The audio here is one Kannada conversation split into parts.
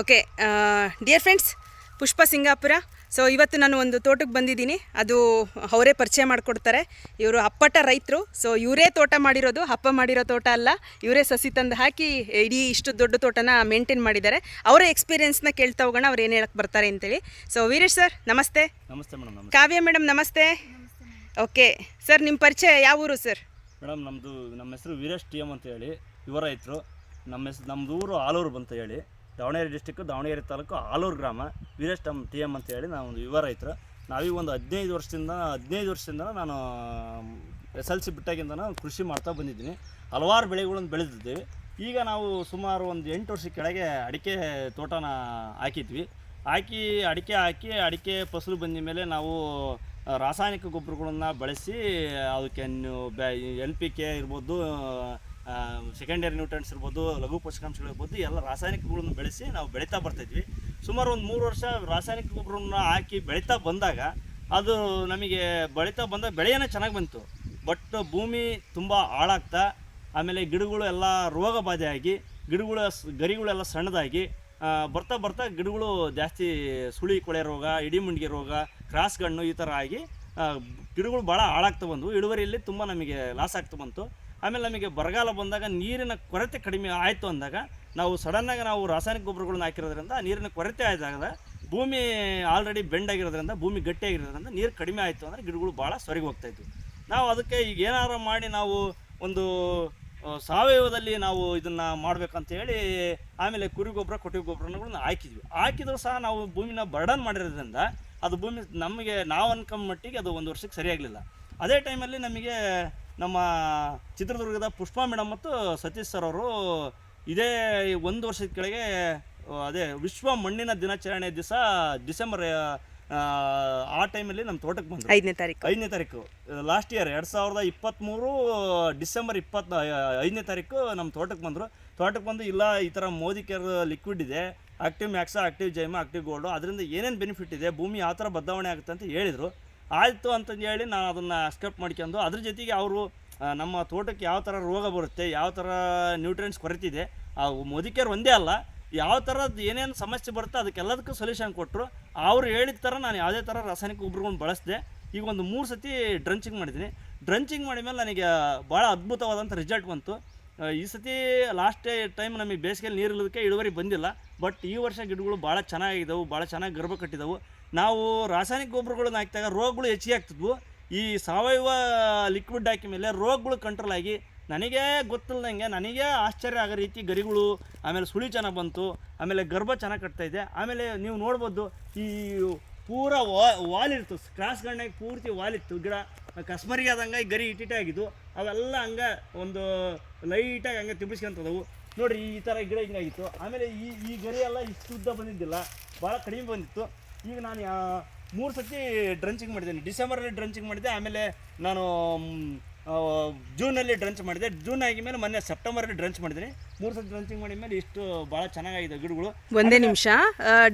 Okay dear friends Pushpa Singapura so ಇವತ್ತು ನಾನು ಒಂದು ತೋಟಕ್ಕೆ ಬಂದಿದ್ದೀನಿ. ಅದು ಅವರೇ ಪರಿಚಯ ಮಾಡಿಕೊಡ್ತಾರೆ. ಇವರು ಅಪ್ಪಟ ರೈತರು. ಸೊ ಇವರೇ ತೋಟ ಮಾಡಿರೋದು ಅಪ್ಪ ಮಾಡಿರೋ ತೋಟ ಅಲ್ಲ. ಇವರೇ ಸಸಿ ತಂದು ಹಾಕಿ ಇಡೀ ಇಷ್ಟು ದೊಡ್ಡ ತೋಟನ ಮೇಂಟೈನ್ ಮಾಡಿದ್ದಾರೆ. ಅವರ ಎಕ್ಸ್ಪೀರಿಯನ್ಸ್ನ ಕೇಳ್ತಾ ಹೋಗೋಣ ಅವ್ರು ಏನು ಹೇಳಕ್ಕೆ ಬರ್ತಾರೆ ಅಂತೇಳಿ. ಸೊ ವೀರೇಶ್ ಸರ್ ನಮಸ್ತೆ. ನಮಸ್ತೆ ಮೇಡಮ್ ಕಾವ್ಯ ಮೇಡಮ್ ನಮಸ್ತೆ. ಓಕೆ ಸರ್ ನಿಮ್ಮ ಪರಿಚಯ ಯಾವ ಊರು ಸರ್ ಮೇಡಮ್ ನಮ್ಮದು ನಮ್ಮ ಹೆಸರು ವೀರೇಶ್ ಟಿ ಎಂ ಅಂತ ಹೇಳಿ. ಯುವ ರೈತರು. ನಮ್ಮ ಹೆಸರು ನಮ್ಮದು ಊರು ಆಲೂರು ಬಂತ ಹೇಳಿ. ದಾವಣಗೆರೆ ಡಿಸ್ಟಿಕ್ಕು ದಾವಣಗೆರೆ ತಾಲೂಕು ಆಲೂರು ಗ್ರಾಮ. ವೀರೇಶ್ ಟಮ್ ಟಿ ಎಂ ಅಂತ ಹೇಳಿ ನಾವು ಒಂದು ಯುವ ರೈತರು. ನಾವೀಗ ಒಂದು ಹದಿನೈದು ವರ್ಷದಿಂದ ಹದಿನೈದು ವರ್ಷದಿಂದ ನಾನು ಎಸ್ ಎಲ್ ಸಿ ಬಿಟ್ಟಾಗಿಂದ ಕೃಷಿ ಮಾಡ್ತಾ ಬಂದಿದ್ದೀನಿ. ಹಲವಾರು ಬೆಳೆಗಳನ್ನು ಬೆಳೆದಿದ್ದೀವಿ. ಈಗ ನಾವು ಸುಮಾರು ಒಂದು ಎಂಟು ವರ್ಷ ಕೆಳಗೆ ಅಡಿಕೆ ತೋಟನ ಹಾಕಿದ್ವಿ. ಹಾಕಿ, ಅಡಿಕೆ ಹಾಕಿ, ಅಡಿಕೆ ಫಸಲು ಬಂದ ಮೇಲೆ ನಾವು ರಾಸಾಯನಿಕ ಗೊಬ್ಬರಗಳನ್ನು ಬಳಸಿ, ಅದಕ್ಕೆ ಎನ್ ಪಿ ಕೆ ಇರ್ಬೋದು ಸೆಕೆಂಡರಿ ನ್ಯೂಟ್ರೆಂಟ್ಸ್ ಇರ್ಬೋದು, ಲಘು ಪೋಷಕಾಂಶಗಳು ಇರ್ಬೋದು, ಎಲ್ಲ ರಾಸಾಯನಿಕಗಳನ್ನು ಬೆಳೆಸಿ ನಾವು ಬೆಳೀತಾ ಬರ್ತಾಯಿದ್ವಿ ಸುಮಾರು ಒಂದು ಮೂರು ವರ್ಷ ರಾಸಾಯನಿಕ ಗೊಬ್ಬರನ್ನ ಹಾಕಿ ಬೆಳೀತಾ ಬಂದಾಗ ಅದು ನಮಗೆ ಬೆಳೀತಾ ಬಂದಾಗ ಬೆಳೆಯೇ ಚೆನ್ನಾಗಿ ಬಂತು. ಬಟ್ ಭೂಮಿ ತುಂಬ ಹಾಳಾಗ್ತಾ, ಆಮೇಲೆ ಗಿಡಗಳು ಎಲ್ಲ ರೋಗ ಬಾಧೆಯಾಗಿ ಗಿಡಗಳ ಗರಿಗಳೆಲ್ಲ ಸಣ್ಣದಾಗಿ ಬರ್ತಾ ಬರ್ತಾ ಗಿಡಗಳು ಜಾಸ್ತಿ ಸುಳಿ, ಕೊಳೆ ರೋಗ ಇಡಿಮುಂಡಿಗೆ ರೋಗ ಕ್ರಾಸ್ ಗಣ್ಣು ಈ ಥರ ಆಗಿ ಗಿಡಗಳು ಭಾಳ ಹಾಳಾಗ್ತಾ ಬಂದವು. ಇಳುವರಿಯಲ್ಲಿ ತುಂಬ ನಮಗೆ ಲಾಸ್ ಆಗ್ತಾ ಬಂತು. ಆಮೇಲೆ ನಮಗೆ ಬರಗಾಲ ಬಂದಾಗ ನೀರಿನ ಕೊರತೆ ಕಡಿಮೆ ಆಯಿತು ಅಂದಾಗ ನಾವು ಸಡನ್ನಾಗಿ ನಾವು ರಾಸಾಯನಿಕ ಗೊಬ್ಬರಗಳನ್ನ ಹಾಕಿರೋದ್ರಿಂದ ನೀರಿನ ಕೊರತೆ ಆದಾಗ ಭೂಮಿ ಆಲ್ರೆಡಿ ಬೆಂಡ್ ಆಗಿರೋದ್ರಿಂದ, ಭೂಮಿ ಗಟ್ಟಿಯಾಗಿರೋದ್ರಿಂದ ನೀರು ಕಡಿಮೆ ಆಯಿತು ಅಂದರೆ ಗಿಡಗಳು ಭಾಳ ಸೊರಗಿ ಹೋಗ್ತಾ ಇದ್ವು. ನಾವು ಅದಕ್ಕೆ ಈಗ ಏನಾರು ಮಾಡಿ ನಾವು ಒಂದು ಸಾವಯವದಲ್ಲಿ ನಾವು ಇದನ್ನು ಮಾಡಬೇಕಂತ ಹೇಳಿ ಆಮೇಲೆ ಕುರಿ ಗೊಬ್ಬರ, ಕೊಟ್ಟಿಗೆ ಗೊಬ್ಬರಗಳನ್ನ ಹಾಕಿದ್ವಿ. ಹಾಕಿದ್ರು ಸಹ ನಾವು ಭೂಮಿನ ಬರ್ಡನ್ ಮಾಡಿರೋದ್ರಿಂದ ಅದು ಭೂಮಿ ನಮಗೆ ನಾವು ಅನ್ಕೊಂಡ ಮಟ್ಟಿಗೆ ಅದು ಒಂದು ವರ್ಷಕ್ಕೆ ಸರಿಯಾಗಲಿಲ್ಲ. ಅದೇ ಟೈಮಲ್ಲಿ ನಮಗೆ ನಮ್ಮ ಚಿತ್ರದುರ್ಗದ ಪುಷ್ಪಾ ಮೇಡಮ್ ಮತ್ತು ಸತೀಶ್ ಸರ್ ಅವರು ಇದೇ ಒಂದು ವರ್ಷದ ಕೆಳಗೆ ಅದೇ ವಿಶ್ವ ಮಣ್ಣಿನ ದಿನಾಚರಣೆ ದಿವಸ ಡಿಸೆಂಬರ್ ಆ, ಟೈಮಲ್ಲಿ ನಮ್ಮ ತೋಟಕ್ಕೆ ಬಂದರು. ಐದನೇ ತಾರೀಕು. ಐದನೇ ತಾರೀಕು. ಲಾಸ್ಟ್ ಇಯರ್ ಎರಡು ಸಾವಿರದ ಇಪ್ಪತ್ತ್ಮೂರು ಡಿಸೆಂಬರ್ ಇಪ್ಪತ್ತ ಐದನೇ ತಾರೀಕು ನಮ್ಮ ತೋಟಕ್ಕೆ ಬಂದರು. ತೋಟಕ್ಕೆ ಬಂದು ಇಲ್ಲ ಈ ಥರ ಮೋದಿ ಕೇರ್ ಲಿಕ್ವಿಡ್ ಇದೆ. ಆಕ್ಟಿವ್ ಮ್ಯಾಕ್ಸಾ ಆಕ್ಟಿವ್ ಜೈಮ ಆಕ್ಟಿವ್ ಗೋಲ್ಡು ಅದರಿಂದ ಏನೇನು ಬೆನಿಫಿಟ್ ಇದೆ ಭೂಮಿ ಆ ಥರ ಬದಲಾವಣೆ ಆಗುತ್ತೆ ಅಂತ ಹೇಳಿದರು. ಆಯಿತು ಅಂತಂದು ಹೇಳಿ ನಾನು ಅದನ್ನು ಅಕ್ಸೆಪ್ಟ್ ಮಾಡ್ಕೊಂಡು ಅದ್ರ ಜೊತೆಗೆ ಅವರು ನಮ್ಮ ತೋಟಕ್ಕೆ ಯಾವ ಥರ ರೋಗ ಬರುತ್ತೆ, ಯಾವ ಥರ ನ್ಯೂಟ್ರಿಯೆಂಟ್ಸ್ ಕೊರತಿದೆ, ಆ ಮೋದಿಕೇರ್ ಒಂದೇ ಅಲ್ಲ, ಯಾವ ಥರದ್ದು ಏನೇನು ಸಮಸ್ಯೆ ಬರುತ್ತೆ ಅದಕ್ಕೆಲ್ಲದಕ್ಕೂ ಸೊಲ್ಯೂಷನ್ ಕೊಟ್ಟರು ಅವ್ರು ಹೇಳಿದ ಥರ ನಾನು ಯಾವುದೇ ಥರ ರಾಸಾಯನಿಕ ಗೊಬ್ಬರಗಳನ್ನು ಬಳಸಿದೆ. ಈಗ ಒಂದು ಮೂರು ಸತಿ ಡ್ರಂಚಿಂಗ್ ಮಾಡಿದ್ದೀನಿ. ಡ್ರಂಚಿಂಗ್ ಮಾಡಿದ್ಮೇಲೆ ನನಗೆ ಭಾಳ ಅದ್ಭುತವಾದಂಥ ರಿಸಲ್ಟ್ ಬಂತು. ಈ ಸತಿ ಲಾಸ್ಟ್ ಟೈಮ್ ನಮಗೆ ಬೇಸಿಗೆಯಲ್ಲಿ ನೀರು ಇಲ್ಲದಕ್ಕೆ ಇಳುವರಿ ಬಂದಿಲ್ಲ ಬಟ್ ಈ ವರ್ಷ ಗಿಡಗಳು ಭಾಳ ಚೆನ್ನಾಗಿದ್ದವು ಭಾಳ ಚೆನ್ನಾಗಿ ಗರ್ಭ ಕಟ್ಟಿದವು. ನಾವು ರಾಸಾಯನಿಕ ಗೊಬ್ಬರಗಳನ್ನ ಹಾಕಿದಾಗ ರೋಗಗಳು ಹೆಚ್ಚಿಗೆ ಆಗ್ತಿದ್ವು. ಈ ಸಾವಯವ ಲಿಕ್ವಿಡ್ ಹಾಕಿದ ಮೇಲೆ ರೋಗಗಳು ಕಂಟ್ರೋಲ್ ಆಗಿ ನನಗೆ ಗೊತ್ತಿಲ್ಲದಂಗೆ ನನಗೆ ಆಶ್ಚರ್ಯ ಆಗೋ ರೀತಿ ಗರಿಗಳು, ಆಮೇಲೆ ಸುಳಿ ಚೆನ್ನಾಗಿ ಬಂತು, ಆಮೇಲೆ ಗರ್ಭ ಚೆನ್ನಾಗಿ ಕಟ್ತಾ ಇದೆ. ಆಮೇಲೆ ನೀವು ನೋಡ್ಬೋದು ಈ ಪೂರ ವಾಲ್ ಇತ್ತು ಕ್ರಾಸ್ ಗಣ್ಣಾಗಿ ಪೂರ್ತಿ ವಾಲಿತ್ತು ಗಿಡ. ಕಸ್ಮರಿಗೆ ಆದಂಗೆ ಗರಿ ಇಟ್ಟಿಟ್ಟೆ ಆಗಿದ್ದು ಅವೆಲ್ಲ ಹಂಗೆ ಒಂದು ಲೈಟಾಗಿ ಹಂಗೆ ತಿಬ್ಬಿಸ್ಕೊಂತದವು ನೋಡಿರಿ ಈ ಥರ ಗಿಡ ಹಿಂಗಾಗಿತ್ತು ಆಮೇಲೆ ಈ ಈ ಗರಿ ಎಲ್ಲ ಇಷ್ಟು ಉದ್ದ ಬಂದಿದ್ದಿಲ್ಲ, ಭಾಳ ಕಡಿಮೆ ಬಂದಿತ್ತು. ಈಗ ನಾನು ಮೂರು ಸರ್ತಿ ಡ್ರಂಚಿಂಗ್ ಮಾಡಿದ್ದೀನಿ. ಡಿಸೆಂಬರಲ್ಲಿ ಡ್ರಂಚಿಂಗ್ ಮಾಡಿದೆ ಆಮೇಲೆ ನಾನು ಜೂನಲ್ಲಿ ಡ್ರಂಚ್ ಮಾಡಿದೆ. ಜೂನ್ ಆಗಿದ್ಮೇಲೆ ಮೊನ್ನೆ ಸೆಪ್ಟೆಂಬರಲ್ಲಿ ಡ್ರಂಚ್ ಮಾಡಿದ್ದೀನಿ. ಮೂರು ಸತಿ ಡ್ರಂಚಿಂಗ್ ಮಾಡಿದ ಮೇಲೆ ಇಷ್ಟು ಭಾಳ ಚೆನ್ನಾಗಿದೆ ಗಿಡಗಳು. ಒಂದೇ ನಿಮಿಷ.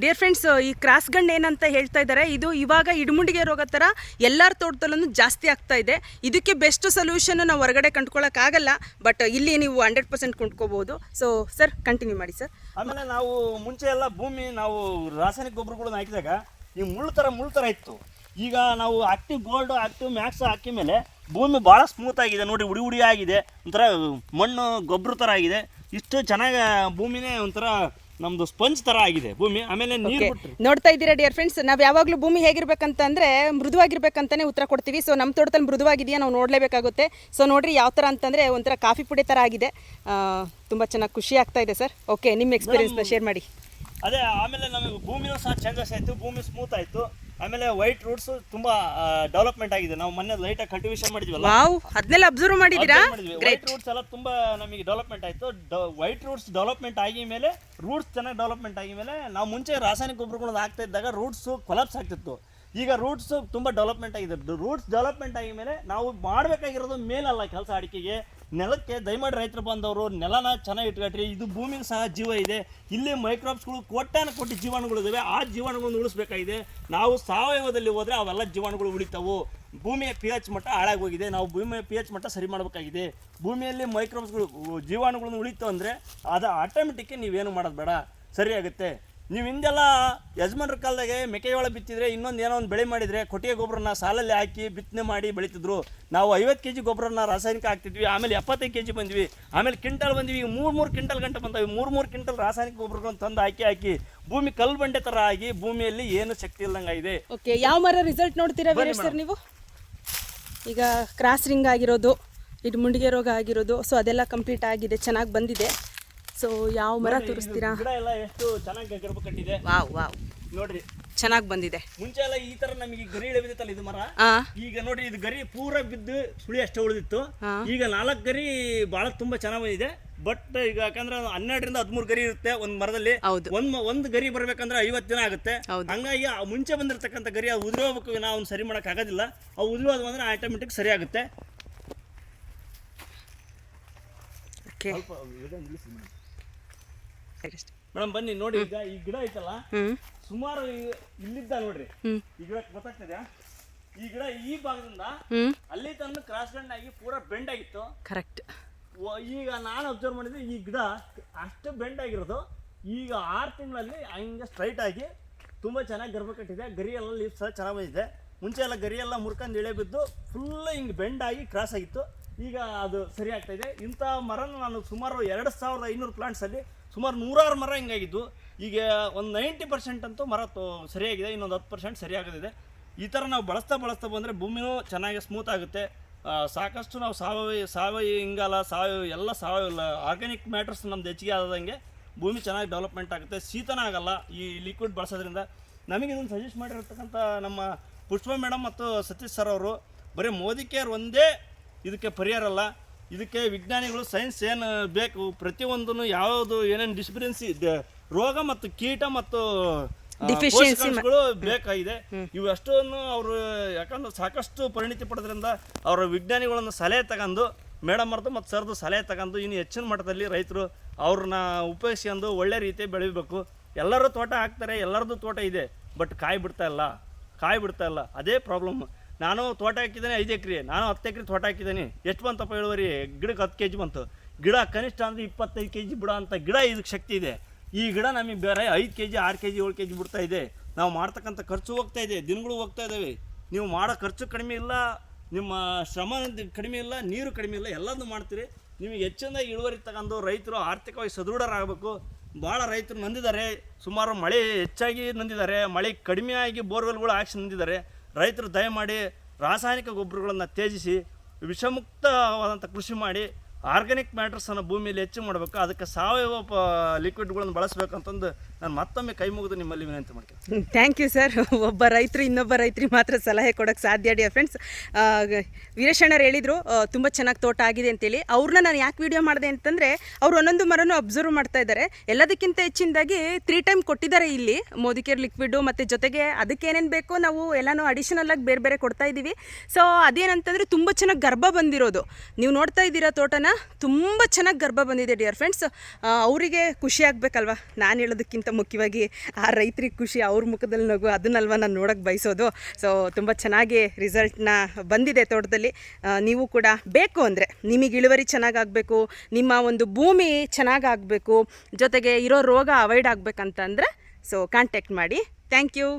ಡಿಯರ್ ಫ್ರೆಂಡ್ಸ್ ಈ ಕ್ರಾಸ್ ಗಂಡ್ ಏನಂತ ಹೇಳ್ತಾ ಇದ್ದಾರೆ ಇದು ಇವಾಗ ಇಡಮುಂಡಿಗೆ ರೋಗ ಥರ ಎಲ್ಲರ ತೋಟದಲ್ಲೂ ಜಾಸ್ತಿ ಆಗ್ತಾ ಇದೆ. ಇದಕ್ಕೆ ಬೆಸ್ಟ್ ಸೊಲ್ಯೂಷನ್ ನಾವು ಹೊರಗಡೆ ಕಂಡ್ಕೊಳ್ಳೋಕ್ಕಾಗಲ್ಲ ಬಟ್ ಇಲ್ಲಿ ನೀವು ಹಂಡ್ರೆಡ್ ಪರ್ಸೆಂಟ್ ಕೊಂಡ್ಕೋಬಹುದು ಸೊ ಸರ್ ಕಂಟಿನ್ಯೂ ಮಾಡಿ ಸರ್ ಆಮೇಲೆ ನಾವು ಮುಂಚೆ ಎಲ್ಲ ಭೂಮಿ ನಾವು ರಾಸಾಯನಿಕ ಗೊಬ್ಬರಗಳನ್ನ ಹಾಕಿದಾಗ ಈ ಮುಳ್ಳು ಥರ ಮುಳ್ಳು ಥರ ಇತ್ತು. ಈಗ ನಾವು ಆಕ್ಟಿವ್ ಗೋಲ್ಡ್ ಆಕ್ಟಿವ್ ಮ್ಯಾಕ್ಸ್ ಹಾಕಿದ ಮೇಲೆ ಭೂಮಿ ಭಾಳ ಸ್ಮೂತ್ ಆಗಿದೆ. ನೋಡಿ ಉಡಿ ಉಡಿ ಆಗಿದೆ. ಒಂಥರ ಮಣ್ಣು ಗೊಬ್ಬರ ಥರ ಆಗಿದೆ. ಇಷ್ಟು ಚೆನ್ನಾಗಿ ಭೂಮಿನೇ ಒಂಥರ ನಮ್ದು ಸ್ಪಂಜ್ ತರ ಆಗಿದೆ ಭೂಮಿ. ಆಮೇಲೆ ನೀರು ನೋಡ್ತಾ ಇದ್ದೀರಾ ಡಿಯರ್ ಫ್ರೆಂಡ್ಸ್ ನಾವು ಯಾವಾಗಲೂ ಭೂಮಿ ಹೇಗಿರ್ಬೇಕಂತಂದ್ರೆ ಮೃದುವಾಗಿರ್ಬೇಕಂತಾನೆ ಉತ್ತರ ಕೊಡ್ತೀವಿ. ಸೊ ನಮ್ಮ ತೋಟದಲ್ಲಿ ಮೃದುವಾಗಿದೆಯಾ ನಾವು ನೋಡಲೇಬೇಕಾಗುತ್ತೆ. ಸೊ ನೋಡ್ರಿ ಯಾವ ಥರ ಅಂತಂದರೆ ಒಂಥರ ಕಾಫಿ ಪುಡಿ ಥರ ಆಗಿದೆ. ತುಂಬ ಚೆನ್ನಾಗಿ ಖುಷಿ ಆಗ್ತಾ ಇದೆ ಸರ್ ಓಕೆ ನಿಮ್ಮ ಎಕ್ಸ್ಪೀರಿಯನ್ಸ್ನ ಶೇರ್ ಮಾಡಿ. ಅದೇ ಆಮೇಲೆ ನಮಗೆ ಭೂಮಿನೂ ಸಹ ಚೇಂಜಸ್ ಆಯಿತು. ಭೂಮಿ ಸ್ಮೂತ್ ಆಯಿತು. ಆಮೇಲೆ ವೈಟ್ ರೂಟ್ಸ್ ತುಂಬಾ ಡೆವಲಪ್ಮೆಂಟ್ ಆಗಿದೆ. ನಾವು ಮೊನ್ನೆ ಆಗಿ ಕಲ್ಟಿವೇಶನ್ ಮಾಡಿದ್ವಲ್ಲ? ವಾವ್ ಅದನ್ನೆಲ್ಲ ಅಬ್ಸರ್ವ್ ಮಾಡಿದ್ದೀರಾ? ವೈಟ್ ರೂಟ್ಸ್ ಎಲ್ಲ ತುಂಬಾ ನಮಗೆ ಡೆವಲಪ್ಮೆಂಟ್ ಆಯ್ತು. ವೈಟ್ ರೂಟ್ಸ್ ಡೆವಲಪ್ಮೆಂಟ್ ಆಗಿ ಮೇಲೆ ರೂಟ್ಸ್ ಚೆನ್ನಾಗಿ ಡೆವಲಪ್ಮೆಂಟ್ ಆಗಿ ಮೇಲೆ ನಾವು ಮುಂಚೆ ರಾಸಾಯನಿಕ ಗೊಬ್ಬರಗಳು ಹಾಕ್ತಾ ಇದ್ದಾಗ ರೂಟ್ಸ್ ಕೊಲಾಪ್ಸ್ ಆಗ್ತಿತ್ತು. ಈಗ ರೂಟ್ಸ್ ತುಂಬಾ ಡೆವಲಪ್ಮೆಂಟ್ ಆಗಿದೆ. ರೂಟ್ಸ್ ಡೆವಲಪ್ಮೆಂಟ್ ಆಗಿ ಮೇಲೆ ನಾವು ಮಾಡಬೇಕಾಗಿರೋದು ಮೇಲಲ್ಲ ಕೆಲಸ ಅಡಿಕೆಗೆ. ನೆಲಕ್ಕೆ ದಯಮಾಡಿ ರೈತರು ಬಂದವರು, ನೆಲನ ಚೆನ್ನಾಗಿ ಇಟ್ಕೊಟ್ರಿ ಇದು ಭೂಮಿಗೆ ಸಹ ಜೀವ ಇದೆ. ಇಲ್ಲಿ ಮೈಕ್ರೋಬ್ಸ್ಗಳು ಕೊಟ್ಟಾನ ಕೊಟ್ಟು ಜೀವಾಣುಗಳು ಇದಾವೆ. ಆ ಜೀವಾಣುಗಳನ್ನು ಉಳಿಸ್ಬೇಕಾಗಿದೆ. ನಾವು ಸಾವಯವದಲ್ಲಿ ಹೋದ್ರೆ ಅವೆಲ್ಲ ಜೀವಾಣುಗಳು ಉಳಿತಾವು. ಭೂಮಿಯ ಪಿ ಎಚ್ ಮಟ್ಟ ಹಾಳಾಗೋಗಿದೆ. ನಾವು ಭೂಮಿಯ ಪಿ ಎಚ್ ಮಟ್ಟ ಸರಿ ಮಾಡಬೇಕಾಗಿದೆ. ಭೂಮಿಯಲ್ಲಿ ಮೈಕ್ರೋಬ್ಸ್ಗಳು ಜೀವಾಣುಗಳನ್ನು ಉಳಿತು ಅಂದರೆ ಅದು ಆಟೋಮೆಟಿಕ್ ನೀವೇನು ಮಾಡೋದು ಬೇಡ. ಸರಿ ಆಗುತ್ತೆ. ನೀವು ಹಿಂದೆಲ್ಲ ಯಜಮಾನ್ರ ಕಾಲದಾಗೆ ಮೆಕ್ಕೆಜೋಳ ಬಿತ್ತಿದ್ರೆ ಇನ್ನೊಂದು ಏನೋ ಒಂದು ಬೆಳೆ ಮಾಡಿದರೆ ಕೊಟ್ಟಿಗೆ ಗೊಬ್ಬರನ ಸಾಲಲ್ಲಿ ಹಾಕಿ ಬಿತ್ತನೆ ಮಾಡಿ ಬೆಳೀತಿದ್ರು. ನಾವು ಐವತ್ತು ಕೆ ಜಿ ಗೊಬ್ಬರನ ರಾಸಾಯನಿಕ ಹಾಕ್ತಿದ್ವಿ ಆಮೇಲೆ ಎಪ್ಪತ್ತೈದು ಕೆ ಜಿ ಬಂದ್ವಿ ಆಮೇಲೆ ಕ್ವಿಂಟಲ್ ಬಂದ್ವಿ ಈಗ ಮೂರು ಮೂರು ಕಿಂಟಲ್ ಗಂಟೆ ಬಂದವೆ. ಮೂರು ಮೂರು ಕಿಂಟಲ್ ರಾಸಾಯನಿಕ ಗೊಬ್ಬರಗಳನ್ನು ತಂದು ಹಾಕಿ ಹಾಕಿ ಭೂಮಿ ಕಲ್ಲು ಬಂಡೆ ಥರ ಆಗಿ ಭೂಮಿಯಲ್ಲಿ ಏನು ಶಕ್ತಿ ಇಲ್ಲದಂಗಾಗಿದೆ ಓಕೆ ಯಾವ ಮರ ರಿಸಲ್ಟ್ ನೋಡ್ತೀರಾ ವೀರೇಶ್ ಸರ್ ನೀವು? ಈಗ ಕ್ರಾಸ್ ರಿಂಗ್ ಆಗಿರೋದು ಇದು ಮುಂಡಿಗೆ ರೋಗ ಆಗಿರೋದು ಸೊ ಅದೆಲ್ಲ ಕಂಪ್ಲೀಟ್ ಆಗಿದೆ ಚೆನ್ನಾಗಿ ಬಂದಿದೆ. ಸೊ ಯಾವ ಮರ ತೋರಿಸ್ತೀರಾ? ಗಿಡ ಎಲ್ಲ ಎಷ್ಟು ಚೆನ್ನಾಗಿ ಗರ್ಭ ಕಟ್ಟಿದೆ ವಾವ್ ವಾವ್. ನೋಡ್ರಿ. ಚೆನ್ನಾಗಿ ಬಂದಿದೆ. ಮುಂಚೆ ಎಲ್ಲ ಈ ತರ ನಮಗೆ ಗರಿ ಇಳಿದಿತ್ತಲ್ಲ ಇದು ಮರ? ಈಗ ನೋಡಿ ಇದು ಗರಿ ಪೂರ ಬಿದ್ದು ಸುಳಿ ಅಷ್ಟೇ ಉಳಿದಿತ್ತು. ಈಗ ನಾಲ್ಕು ಗರಿ ಬಹಳ ತುಂಬಾ ಚೆನ್ನಾಗಿ ಬಂದಿದೆ. ಬಟ್ ಈಗ ಯಾಕಂದ್ರೆ ಹನ್ನೆರಡರಿಂದ ಹದಿಮೂರು ಗರಿ ಇರುತ್ತೆ ಒಂದ್ ಮರದಲ್ಲಿ. ಒಂದ್ ಒಂದ್ ಗರಿ ಬರ್ಬೇಕಂದ್ರೆ ಐವತ್ತು ದಿನ ಆಗುತ್ತೆ. ಹಂಗಾಗಿ ಮುಂಚೆ ಬಂದಿರತಕ್ಕಂಥ ಗರಿ ಅದು ಉದುರಿ ಹೋಗ್ಬೇಕು ನಾವು ಸರಿ ಮಾಡಕ್ ಆಗೋದಿಲ್ಲ. ಅವು ಉದುರಿ ಹೋದ್ ಅಂದ್ರೆ ಆಟೋಮೆಟಿಕ್ ಸರಿ ಆಗುತ್ತೆ. ಮೇಡಮ್ ಬನ್ನಿ ನೋಡಿ ಈಗ ಈ ಗಿಡ ಐತಲ್ಲ ಸುಮಾರು ಇಲ್ಲಿದ್ದ ನೋಡ್ರಿ. ಈ ಗಿಡ ಗೊತ್ತಾಗ್ತದ್ಯಾ? ಈ ಗಿಡ ಈ ಭಾಗದಿಂದ ಅಲ್ಲಿ ತನ್ನ ಕ್ರಾಸ್ ಗಂಡ್ ಆಗಿ ಪೂರಾ ಬೆಂಡ್ ಆಗಿತ್ತು. ಕರೆಕ್ಟ್ ಈಗ ನಾನು ಅಬ್ಸರ್ವ್ ಮಾಡಿದ್ರೆ ಈ ಗಿಡ ಅಷ್ಟು ಬೆಂಡ್ ಆಗಿರೋದು ಈಗ ಆರು ತಿಂಗಳಲ್ಲಿ ಹಂಗೆ ಸ್ಟ್ರೈಟ್ ಆಗಿ ತುಂಬ ಚೆನ್ನಾಗಿ ಗರ್ಭ ಕಟ್ಟಿದೆ ಗರಿ ಎಲ್ಲ ಲೀವ್ಸ್ ಎಲ್ಲ ಚೆನ್ನಾಗಿ ಬಂದಿದೆ. ಮುಂಚೆ ಎಲ್ಲ ಗರಿ ಎಲ್ಲ ಮುರ್ಕೊಂಡು ಇಳೆ ಬಿದ್ದು ಫುಲ್ ಹಿಂಗೆ ಬೆಂಡ್ ಆಗಿ ಕ್ರಾಸ್ ಆಗಿತ್ತು. ಈಗ ಅದು ಸರಿ ಆಗ್ತಾ ಇದೆ. ಇಂಥ ಮರನ ನಾನು ಸುಮಾರು ಎರಡು ಸಾವಿರದ ಐನೂರು ಪ್ಲಾಂಟ್ಸಲ್ಲಿ ಸುಮಾರು ನೂರಾರು ಮರ ಹಿಂಗಾಗಿದ್ದು, ಈಗ ಒಂದು ನೈಂಟಿ ಪರ್ಸೆಂಟ್ ಅಂತೂ ಮರ ತೋ, ಸರಿಯಾಗಿದೆ, ಇನ್ನೊಂದು ಹತ್ತು ಪರ್ಸೆಂಟ್ ಸರಿಯಾಗದಿದೆ. ಈ ಥರ ನಾವು ಬಳಸ್ತಾ ಬಳಸ್ತಾ ಬಂದರೆ ಭೂಮಿನೂ ಚೆನ್ನಾಗಿ ಸ್ಮೂತ್ ಆಗುತ್ತೆ. ಸಾಕಷ್ಟು ನಾವು ಸಾವಯವ ಸಾವಯವ ಇಂಗಾಲ, ಸಾವಯವ ಎಲ್ಲ ಸಾವಯವ ಆರ್ಗ್ಯಾನಿಕ್ ಮ್ಯಾಟರ್ಸ್ ನಮ್ದು ಹೆಚ್ಚಿಗೆ ಆದಂಗೆ ಭೂಮಿ ಚೆನ್ನಾಗಿ ಡೆವಲಪ್ಮೆಂಟ್ ಆಗುತ್ತೆ. ಶೀತನ ಆಗಲ್ಲ ಈ ಲಿಕ್ವಿಡ್ ಬಳಸೋದ್ರಿಂದ. ನಮಗೆ ಇದನ್ನು ಸಜೆಸ್ಟ್ ಮಾಡಿರ್ತಕ್ಕಂಥ ನಮ್ಮ ಪುಷ್ಪ ಮೇಡಮ್ ಮತ್ತು ಸತೀಶ್ ಸರ್ ಅವರು, ಬರೀ ಮೋದಿ ಕೇರ್ ಒಂದೇ ಇದಕ್ಕೆ ಪರಿಹಾರ ಅಲ್ಲ. ಇದಕ್ಕೆ ವಿಜ್ಞಾನಿಗಳು ಸೈನ್ಸ್ ಏನು ಬೇಕು? ಪ್ರತಿಯೊಂದನ್ನು ಯಾವುದು ಏನೇನು ಡಿಸ್ಪಿರೆನ್ಸಿ ರೋಗ ಮತ್ತು ಕೀಟ ಮತ್ತು ಪೋಷಕಾಂಶಗಳು ಬೇಕಾಗಿದೆ. ಇವೆಷ್ಟನ್ನು ಅವರು ಯಾಕಂದ್ರೆ ಸಾಕಷ್ಟು ಪರಿಣಿತಿ ಪಡೆದ್ರಿಂದ ಅವರ ವಿಜ್ಞಾನಿಗಳನ್ನು ಸಲಹೆ ತಗೊಂಡು ಮೇಡಮ್ ಅವ್ರದ್ದು ಮತ್ತು ಸರ್ದು ಸಲಹೆ ತಗೊಂಡು ಇನ್ನು ಹೆಚ್ಚಿನ ಮಟ್ಟದಲ್ಲಿ ರೈತರು ಅವ್ರನ್ನ ಉಪಯೋಗಿಸ್ಕೊಂಡು ಒಳ್ಳೆ ರೀತಿ ಬೆಳಿಬೇಕು ಎಲ್ಲರೂ ತೋಟ ಹಾಕ್ತಾರೆ ಎಲ್ಲರದ್ದು ತೋಟ ಇದೆ ಬಟ್ ಕಾಯಿ ಬಿಡ್ತಾ ಇಲ್ಲ. ಕಾಯಿ ಬಿಡ್ತಾ ಇಲ್ಲ. ಅದೇ ಪ್ರಾಬ್ಲಮ್ ನಾನು ತೋಟ ಹಾಕಿದ್ದೇನೆ, ಐದು ಎಕರೆ. ನಾನು ಹತ್ತು ಎಕರೆ ತೋಟ ಹಾಕಿದ್ದೀನಿ. ಎಷ್ಟು ಬಂತಪ್ಪ ಇಳುವರಿ? ಗಿಡಕ್ಕೆ ಹತ್ತು ಕೆ ಜಿ ಬಂತು. ಗಿಡ ಕನಿಷ್ಠ ಅಂದರೆ ಇಪ್ಪತ್ತೈದು ಕೆ ಜಿ ಬಿಡೋ ಅಂಥ ಗಿಡ ಇದಕ್ಕೆ ಶಕ್ತಿ ಇದೆ. ಈ ಗಿಡ ನಮಗೆ ಬೇರೆ ಐದು ಕೆ ಜಿ ಆರು ಕೆ ಜಿ ಏಳು ಕೆ ಜಿ ಬಿಡ್ತಾ ಇದೆ. ನಾವು ಮಾಡ್ತಕ್ಕಂಥ ಖರ್ಚು ಹೋಗ್ತಾ ಇದೆ. ದಿನಗಳು ಹೋಗ್ತಾ ಇದ್ದಾವೆ ನೀವು ಮಾಡೋ ಖರ್ಚು ಕಡಿಮೆ ಇಲ್ಲ, ನಿಮ್ಮ ಶ್ರಮ ಕಡಿಮೆ ಇಲ್ಲ, ನೀರು ಕಡಿಮೆ ಇಲ್ಲ, ಎಲ್ಲದನ್ನು ಮಾಡ್ತೀರಿ. ನಿಮಗೆ ಹೆಚ್ಚಿನ ಇಳುವರಿ ತಗೊಂಡು ರೈತರು ಆರ್ಥಿಕವಾಗಿ ಸದೃಢರಾಗಬೇಕು. ಭಾಳ ರೈತರು ನಂದಿದ್ದಾರೆ. ಸುಮಾರು ಮಳೆ ಹೆಚ್ಚಾಗಿ ನಂದಿದ್ದಾರೆ. ಮಳೆ ಕಡಿಮೆಯಾಗಿ ಬೋರ್ವೆಲ್ಗಳು ಹಾಕ್ಸಿ ನಂದಿದ್ದಾರೆ. ರೈತರು ದಯಮಾಡಿ ರಾಸಾಯನಿಕ ಗೊಬ್ಬರಗಳನ್ನು ತ್ಯಜಿಸಿ ವಿಷಮುಕ್ತವಾದಂಥ ಕೃಷಿ ಮಾಡಿ ಆರ್ಗ್ಯಾನಿಕ್ ಮ್ಯಾಟ್ರಸನ್ನು ಭೂಮಿಯಲ್ಲಿ ಹೆಚ್ಚು ಮಾಡಬೇಕು. ಅದಕ್ಕೆ ಸಾವಯವ, ಪ, ಲಿಕ್ವಿಡ್ಗಳನ್ನು ಬಳಸಬೇಕಂತಂದು ನಾನು ಮತ್ತೊಮ್ಮೆ ಕೈ ಮುಗಿದು ನಿಮ್ಮಲ್ಲಿ ವಿನಂತಿ ಮಾಡ್ತೀನಿ. ಥ್ಯಾಂಕ್ ಯು ಸರ್ ಒಬ್ಬ ರೈತರು, ಇನ್ನೊಬ್ಬ ರೈತರಿಗೆ ಮಾತ್ರ ಸಲಹೆ ಕೊಡೋಕ್ಕೆ ಸಾಧ್ಯ ಡಿಯರ್ ಫ್ರೆಂಡ್ಸ್ ವೀರೇಶಣ್ಣರು ಹೇಳಿದರು ತುಂಬ ಚೆನ್ನಾಗಿ ತೋಟ ಆಗಿದೆ ಅಂತೇಳಿ. ಅವ್ರನ್ನ ನಾನು ಯಾಕೆ ವಿಡಿಯೋ ಮಾಡಿದೆ ಅಂತಂದರೆ, ಅವ್ರು ಒಂದೊಂದು ಮರನೂ ಅಬ್ಸರ್ವ್ ಮಾಡ್ತಾ ಇದ್ದಾರೆ. ಎಲ್ಲದಕ್ಕಿಂತ ಹೆಚ್ಚಿನದಾಗಿ ತ್ರೀ ಟೈಮ್ ಕೊಟ್ಟಿದ್ದಾರೆ ಇಲ್ಲಿ. ಮೋದಿಕೇರ್ ಲಿಕ್ವಿಡು ಮತ್ತು ಜೊತೆಗೆ ಅದಕ್ಕೆ ಏನೇನು ಬೇಕೋ ನಾವು ಎಲ್ಲನೂ ಅಡಿಷನಲ್ ಆಗಿ ಬೇರೆ ಬೇರೆ ಕೊಡ್ತಾ ಇದ್ದೀವಿ ಸೊ ಅದೇನಂತಂದರೆ ತುಂಬ ಚೆನ್ನಾಗಿ ಗರ್ಭ ಬಂದಿರೋದು. ನೀವು ನೋಡ್ತಾ ಇದ್ದೀರಾ ತೋಟನ? ತುಂಬ ಚೆನ್ನಾಗಿ ಗರ್ಭ ಬಂದಿದೆ ಡಿಯರ್ ಫ್ರೆಂಡ್ಸ್ ಅವರಿಗೆ ಖುಷಿ ಆಗಬೇಕಲ್ವ? ನಾನು ಹೇಳೋದಕ್ಕಿಂತ ಮುಖ್ಯವಾಗಿ ಆ ರೈತರಿಗೆ ಖುಷಿ, ಅವ್ರ ಮುಖದಲ್ಲಿ ನಗು, ಅದನ್ನಲ್ವ ನಾನು ನೋಡೋಕ್ಕೆ ಬಯಸೋದು. ಸೊ ತುಂಬ ಚೆನ್ನಾಗಿ ರಿಸಲ್ಟ್ನ ಬಂದಿದೆ ತೋಟದಲ್ಲಿ. ನೀವು ಕೂಡ ಬೇಕು ಅಂದರೆ ನಿಮಗೆ ಇಳುವರಿ ಚೆನ್ನಾಗಾಗಬೇಕು ನಿಮ್ಮ ಒಂದು ಭೂಮಿ ಚೆನ್ನಾಗಾಗಬೇಕು ಜೊತೆಗೆ ಇರೋ ರೋಗ ಅವಾಯ್ಡ್ ಆಗಬೇಕಂತಂದರೆ ಸೊ ಕಾಂಟ್ಯಾಕ್ಟ್ ಮಾಡಿ. Thank you